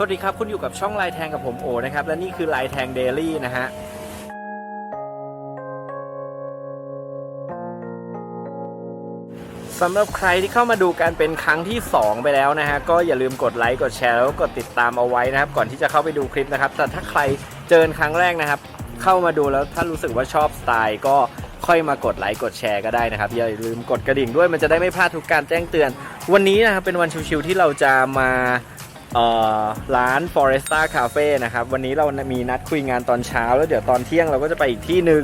สวัสดีครับ คุณอยู่กับช่องลายแทงกับผมโอนะครับ และนี่คือลายแทงเดลี่นะฮะสำหรับใครที่เข้ามาดูกันเป็นครั้งที่ 2 ไปแล้วนะฮะ ก็อย่าลืมกดไลค์กดแชร์แล้วกดติดตามเอาไว้นะครับ ก่อนที่จะเข้าไปดูคลิปนะครับ แต่ถ้าใครเจอครั้งแรกนะครับ เข้ามาดูแล้วถ้ารู้สึกว่าชอบสไตล์ก็ค่อยมากดไลค์กดแชร์ก็ได้นะครับ อย่าลืมกดกระดิ่งด้วยมันจะได้ไม่พลาดทุกการแจ้งเตือน วันนี้นะครับเป็นวันชิวๆที่เราจะมา ร้าน Foresta Cafe นะครับ วันนี้เรามีนัดคุยงานตอนเช้า แล้วเดี๋ยวตอนเที่ยงเราก็จะไปอีกที่หนึ่ง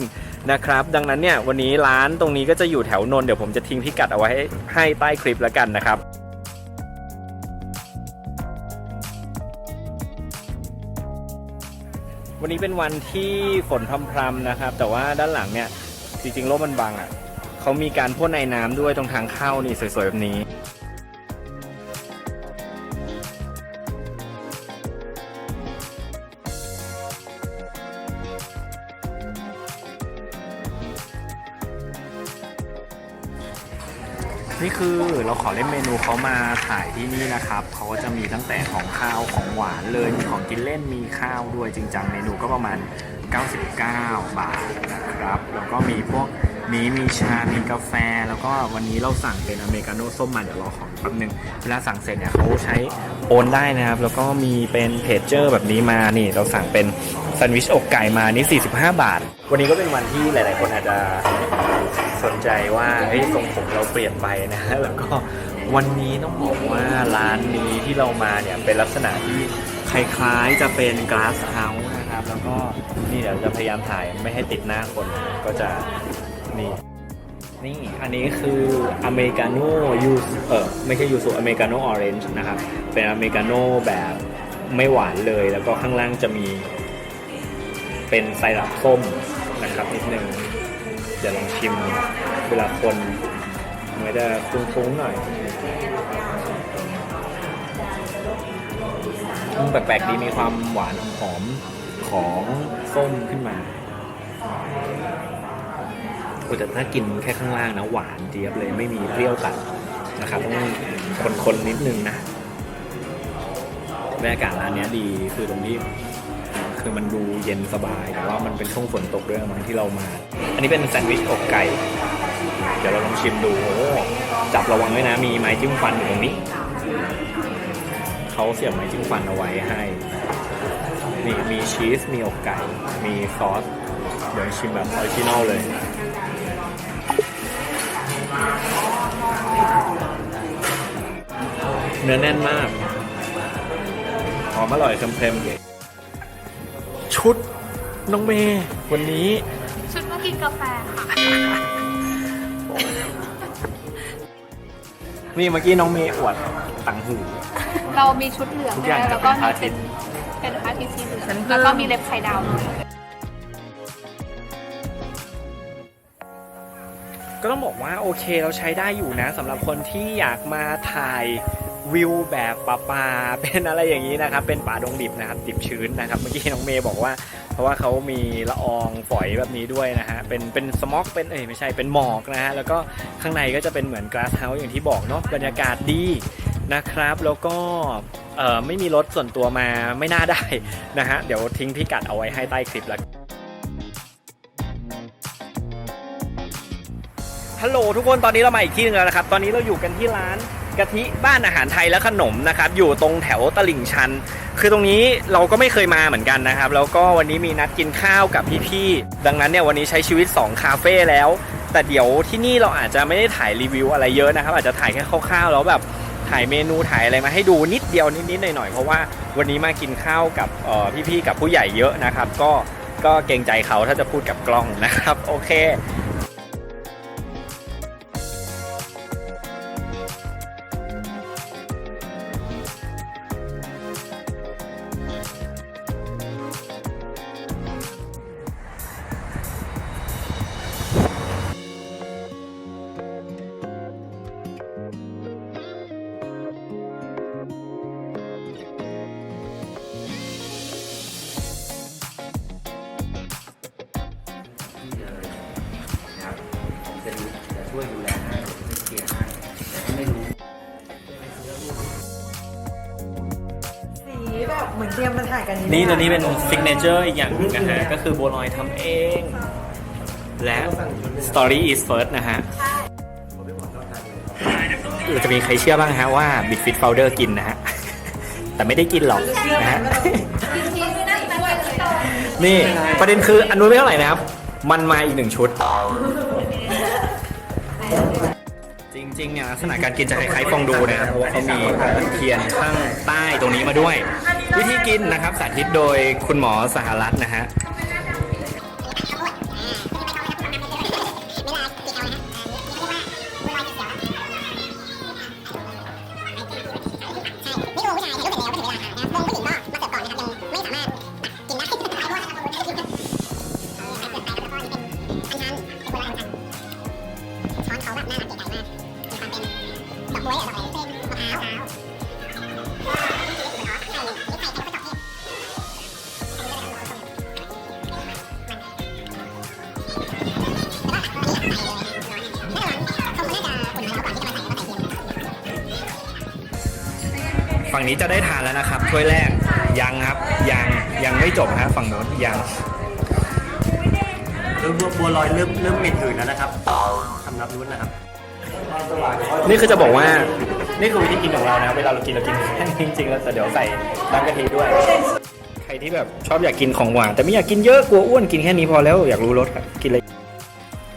นะครับ ดังนั้นเนี่ยวันนี้ร้านตรงนี้ก็จะอยู่แถวนนท์เดี๋ยวผมจะทิ้งพิกัดเอาไว้ให้ใต้คลิปแล้วกันนะครับวันนี้เป็นวันที่ฝนพรำๆนะครับ แต่ว่าด้านหลังเนี่ยจริงๆร่มมันบังอะเขามีการพ่นไอ้น้ำด้วยตรงทางเข้านี่สวยๆแบบนี้ นี่คือเราขอเล่นเมนูเขามาถ่ายที่นี่นะครับเขาก็จะมีตั้งแต่ของข้าวของหวานเลยมีของกินเล่นมีข้าวด้วยจริงจังเมนูก็ประมาณ 99 บาทนะครับ แล้วก็มีพวกนี้มีชา มีกาแฟ แล้วก็วันนี้เราสั่งเป็นอเมริกาโน่ส้มมาเดี๋ยวรอของแป๊บนึง เวลาสั่งเสร็จเนี่ยเขาใช้โอนได้นะครับ แล้วก็มีเป็นเพจเจอร์แบบนี้มา นี่เราสั่งเป็น นด์วิชอกไก่มานี่ 45 บาท วันนี้ก็เป็นวันที่หลาย ๆ คนอาจจะสนใจว่าเฮ้ยทรงผมเราเปลี่ยนไปนะ แล้วก็วันนี้ต้องบอกว่าร้านนี้ที่เรามาเนี่ยเป็นลักษณะที่คล้ายๆจะเป็น glass house นะครับ แล้วก็นี่เดี๋ยวจะพยายามถ่ายไม่ให้ติดหน้าคนก็จะนี่นี่ อันนี้คืออเมริกาโน่ยูเออไม่ใช่ยูสุอเมริกาโน่ออเรนจ์นะครับ เป็นอเมริกาโน่แบบไม่หวานเลย แล้วก็ข้างล่างจะมี เป็นไซรัปส้มนะครับนิดนึงเดี๋ยวลองชิมเวลาคนมันจะฟุ้งๆหน่อยอืมแปลกๆดีมีความหวานหอมของส้มขึ้นมาโอ้แต่ถ้ากินแค่ข้างล่างนะหวานเจี๊ยบเลยไม่มีเปรี้ยวตัดนะครับต้องคนๆนิดนึงนะบรรยากาศร้านนี้ดีคือตรงนี้ คือมันดูเย็นสบาย แต่ว่ามันเป็นช่วงฝนตกด้วยมั้งที่เรามา อันนี้เป็นแซนด์วิชอกไก่ เดี๋ยวเราลองชิมดูโอ้จับระวังด้วยนะ มีไม้จิ้มฟันอยู่ตรงนี้ เขาเสียบไม้จิ้มฟันเอาไว้ให้มีมีชีส มีอกไก่ มีซอส เดี๋ยวชิมแบบออริจินอลเลยเนื้อแน่นมากหอมอร่อยเค็มๆ ชุดน้องเมย์วันนี้ ชุดมากินกาแฟค่ะ นี่เมื่อกี้น้องเมย์อวดต่างหู เรามีชุดเหลืองทุกด้อย่างวยจะแล้วเป็ก็นพระมีอาทิเป็ตนย์เป็นพระอาทิตย์สีเหลืองแล้วก็มีเล็บไข่ดาวด้วยก็ต้องบอกว่าโอเคเราใช้ได้อยู่นะสำหรับคนที่อยากมาถ่าย วิวแบบป่าปาเป็นอะไรอย่างนี้นะครับ เป็นป่าดงดิบนะครับดิบชื้นนะครับ เมื่อกี้น้องเมย์บอกว่า เพราะว่าเขามีละอองฝอยแบบนี้ด้วยนะฮะเป็นเป็นสมอกเป็นเอ้ยไม่ใช่เป็นหมอกนะฮะแล้วก็ข้างในก็จะเป็นเหมือนกราสเฮาส์อย่างที่บอกเนาะบรรยากาศดีนะครับ แล้วก็เอ่อไม่มีรถส่วนตัวมาไม่น่าได้นะฮะเดี๋ยวทิ้งพิกัดเอาไว้ให้ใต้คลิปแล้วฮัลโหลทุกคนตอนนี้เรามาอีกที่หนึงแล้วนะครับ ตอนนี้เราอยู่กันที่ร้าน กะทิบ้านอาหารไทยและขนมนะครับ อยู่ตรงแถวตลิ่งชัน คือตรงนี้เราก็ไม่เคยมาเหมือนกันนะครับ แล้วก็วันนี้มีนัดกินข้าวกับพี่ๆดังนั้นเนี่ยวันนี้ใช้ชีวิต 2 คาเฟ่แล้ว แต่เดี๋ยวที่นี่เราอาจจะไม่ได้ถ่ายรีวิวอะไรเยอะนะครับ อาจจะถ่ายแค่คร่าวๆแล้วแบบถ่ายเมนูถ่ายอะไรมาให้ดูนิดเดียวนิดๆหน่อยๆเพราะว่าวันนี้มากินข้าวกับพี่ๆกับผู้ใหญ่เยอะนะครับ ก็ก็เกรงใจเขาถ้าจะพูดกับกล้องนะครับ โอเค เหมือนเตรียมมาถ่ายกันนี่ตัวนี้เป็นซิกเนเจอร์อีกอย่างหนึงนะฮะ ก็คือบัวลอยทำเอง และ Story is first นะฮะเราจะมีใครเชื่อบ้างฮะว่า b i t f i t Founder กินนะฮะ แต่ไม่ได้กินหรอกนะฮะ นี่ ประเด็นคืออันนู้นไม่เท่าไหร่นะครับ มันมาอีกหนึ่งชุด ลักษณะการกินจะคล้ายๆฟองดูนะครับเพราะว่าเขามีเทียนข้างใต้ตรงนี้มาด้วย วิธีกินนะครับสาธิตโดยคุณหมอสหรัฐนะฮะ ฝั่งนี้จะได้ทานแล้วนะครับถ้วยแรกยังครับยังยังไม่จบฮะฝั่งโน้นยังเริ่มบัวลอยเริ่มเริ่มเหม็นหืนแล้วนะครับสำหรับนู้นนะครับนี่คือจะบอกว่านี่คือวิธีกินของเรานะเวลาเรากินเรากินแค่นี้จริงๆแล้วแต่เดี๋ยวใส่น้ำกะทิด้วย ใครที่แบบชอบอยากกินของหวานแต่ไม่อยากกินเยอะกลัวอ้วนกินแค่นี้พอแล้วอยากรู้รสครับกินอะไร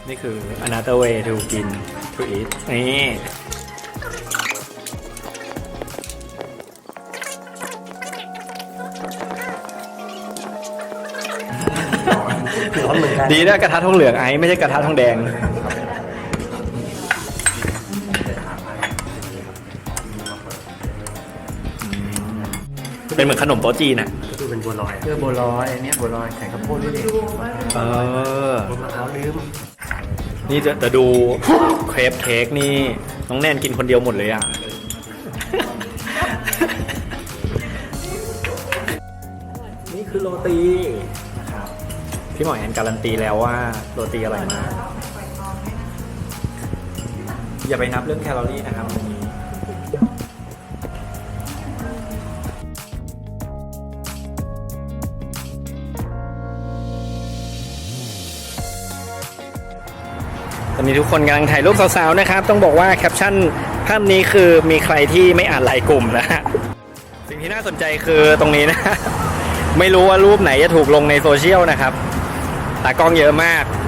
นี่คือ another way to กิน to eat นี่ ร้อนเหมือนกันดีนะกระทะทองเหลืองไอ้ไม่ใช่กระทะทองแดงเป็นเหมือนขนมโต๊ะจีนอะก็คือเป็นบัวลอยเพื่อบัวลอยอันเนี้ยบัวลอยใส่ข้าวโพดด้วยดิเออบนมะพร้าวลืมนี่จะจะดูเครปเค้กนี่น้องแนนกินคนเดียวหมดเลยอะนี่คือโรตี พี่หมอแอนการันตีแล้วว่าโรตีอร่อยมาก อย่าไปนับเรื่องแคลอรี่นะครับวันนี้ตอนนี้ทุกคนกำลังถ่ายรูปสาวๆนะครับ ต้องบอกว่าแคปชั่นภาพนี้คือมีใครที่ไม่อ่านไลน์กลุ่มนะฮะสิ่งที่น่าสนใจคือตรงนี้นะ ไม่รู้ว่ารูปไหนจะถูกลงในโซเชียลนะครับ ตากล้